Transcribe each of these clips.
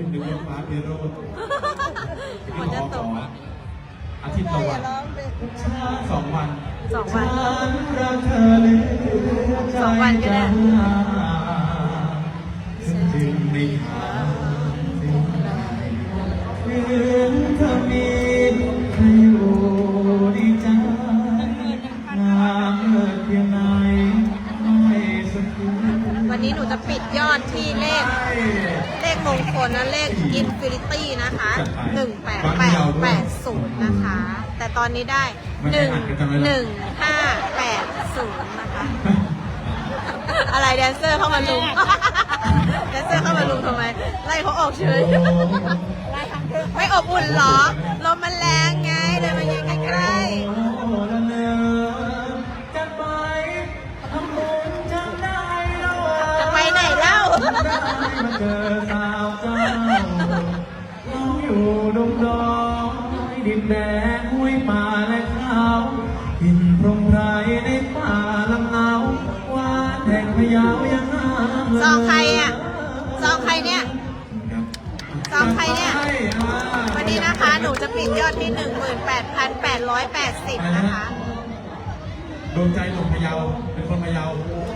เป็นหนึ่งบนฟ้าเพโรดฝนจะตกอาทิตย์ใครละอวัย่านร้องเลยสองวันสองวันจสองวันก็ได้ เลขมงคลนะเลข Infinity นะคะ 18880 นะคะ แต่ตอนนี้ได้ 1 1 5 8 0 นะคะ อะไรแดนเซอร์เข้ามาลุมแดนเซอร์เข้ามาลุมทำไม ไล่เขาออกเฉยไม่อบอุ่นเหรอลมมันแรงไงเดินมายืน ดินแดนห้วยป่าและเขาหินพรงไรในป่าลำเนาว่าแห่งพะเยายังงามเลย ซองใครอะซองใครเนี่ย ซองใครเนี่ย วันนี้นะคะ หนูจะปิดยอดที่ 18,880 นะคะ ดวงใจหนุ่มพะเยาเป็นคนพะเยา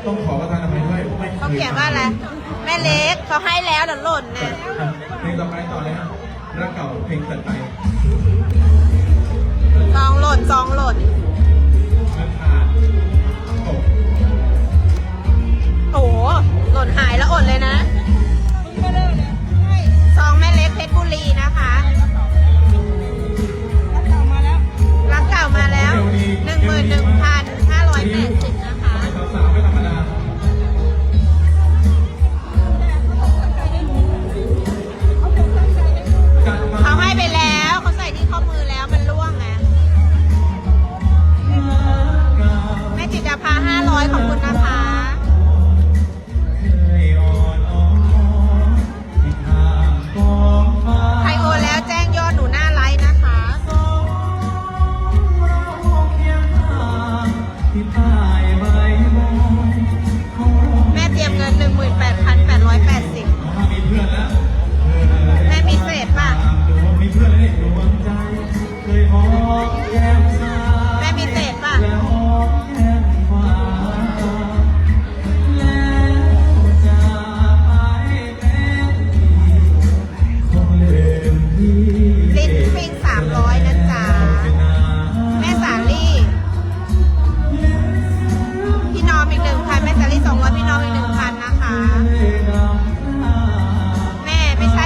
ต้องขอประทานอภัยด้วยไม่คเขาเขียนว่าอะไร แม่เล็กเขาให้แล้วเดี๋ยวหล่นนะ เพลงต่อไปต่อเลยฮะรักเก่าเพลงตัดไป ซองหล่นซองหล่นมัน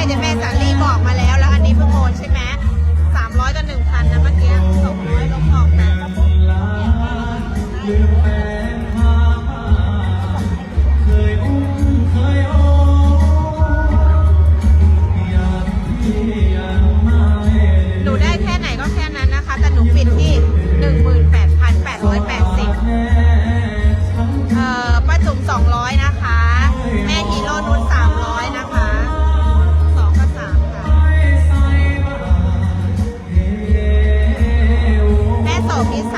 เดี๋ยวแม่สาลีบอกมาแล้ว แล้วอันนี้เพิ่งโอนใช่ไหมสามร้อยกับหนึ่งพันนะเมื่อกี้สองร้อยลบออกแต่ห แม่โส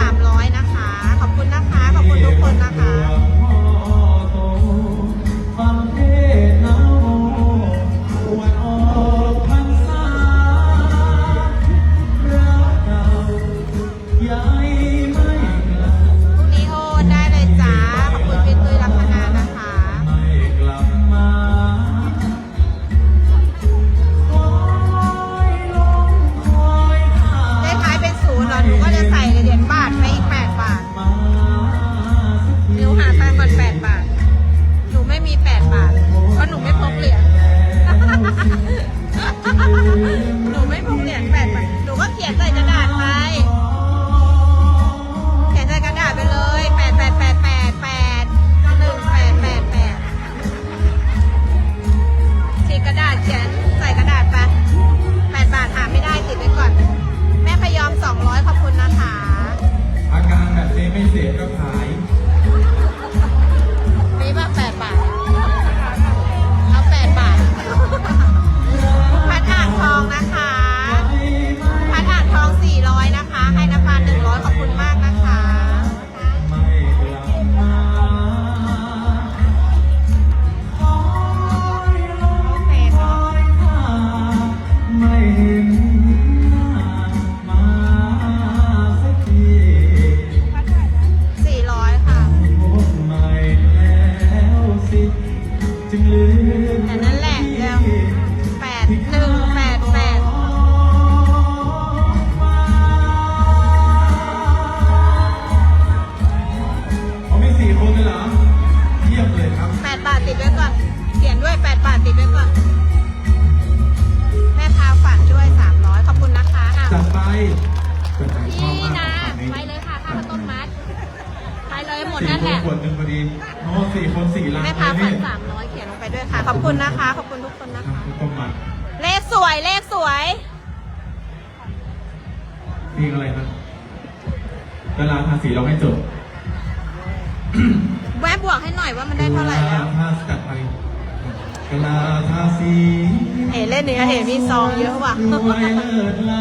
สี่คนสี่ล้านแม่พาเลยพันพี่สามร้อยเขียนลงไปด้วยค่ะ ขอบคุณนะคะ ขอบคุณทุกคนนะคะทำทุกคนมาเลขสวย เลขสวย เพลงอะไรครับดาราทาสีเราให้จบแวบบวกให้หน่อยว่ามันได้เท่าไหร่แล้วดาราทาจัดไปกะลาทาสีเอ๋เล่นเนื้อเอ๋มีซองเยอะว่ะ รวยเลิศล้